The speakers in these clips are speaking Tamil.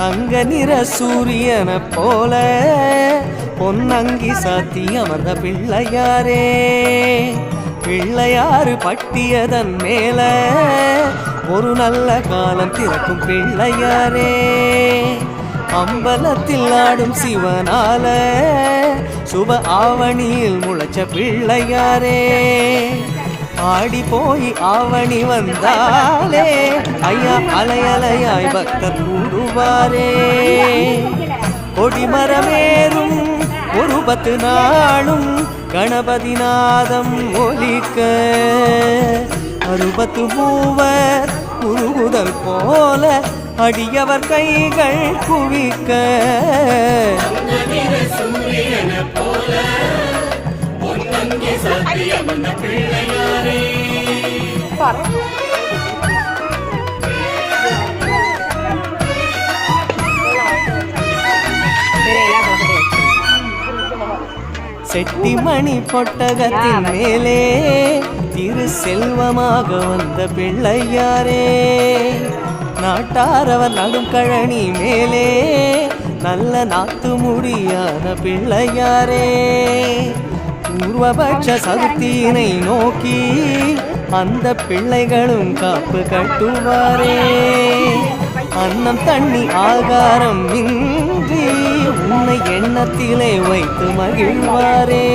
தங்க நிற சூரியனை போல பொன்னங்கி சாத்தி அமர்ந்த பிள்ளையாரே. பிள்ளையாறு பட்டியதன் மேல ஒரு நல்ல காலம் திறக்கும் பிள்ளையாரே. அம்பலத்தில் ஆடும் சிவனால சுப ஆவணியில் முளைச்ச பிள்ளையாரே. ஆடி போய் ஆவணி வந்தாலே ஐயா அலையலையாய் பக்தர் கூடுவாரே கொடிமரமேறும் ஒரு பத்து நாளும் கணபதி நாதம் ஒலிக்க அறுபத்து மூவர் குருகுதல் போல அடியவர் கைகள் குவிக்க செட்டிமணி பொட்டகத்தின் மேலே திரு செல்வமாக வந்த பிள்ளையாரே. நாட்டாரவர் நடும் கழனி மேலே நல்ல நாத்து முடியான பிள்ளையாரே. பூர்வபட்ச சதுர்த்தியினை நோக்கி அந்த பிள்ளைகளும் காப்பு கட்டுவாரே. அன்னம் தண்ணி ஆகாரம் இன்றி உன்னை எண்ணத்திலே வைத்து மகிழ்வாரே.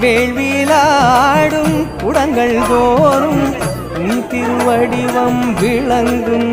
வேள்வியிலாடும் குடங்கள் தோறும் உன் திருவடிவம் விளங்கும்.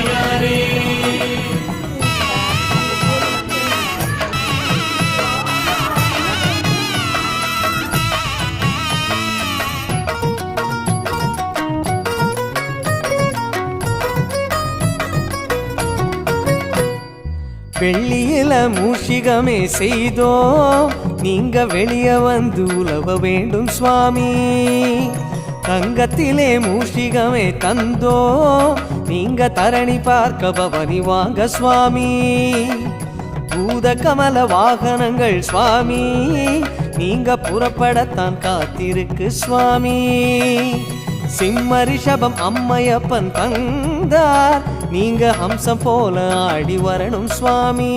வெள்ளியில மூஷிகமே செய்தோம். நீங்க வெளிய வந்து உலவ வேண்டும் சுவாமி. தங்கத்திலே மூஷிகமே தந்தோ நீங்க தரணி பார்க்க பவனி வாங்க சுவாமி. பூத கமல வாகனங்கள் சுவாமி. நீங்க புறப்படத்தான் காத்திருக்கு சுவாமி. சிம்ம ரிஷபம் அம்மையப்பன் தந்தார். நீங்க அம்சம் போல ஆடி வரணும் சுவாமி.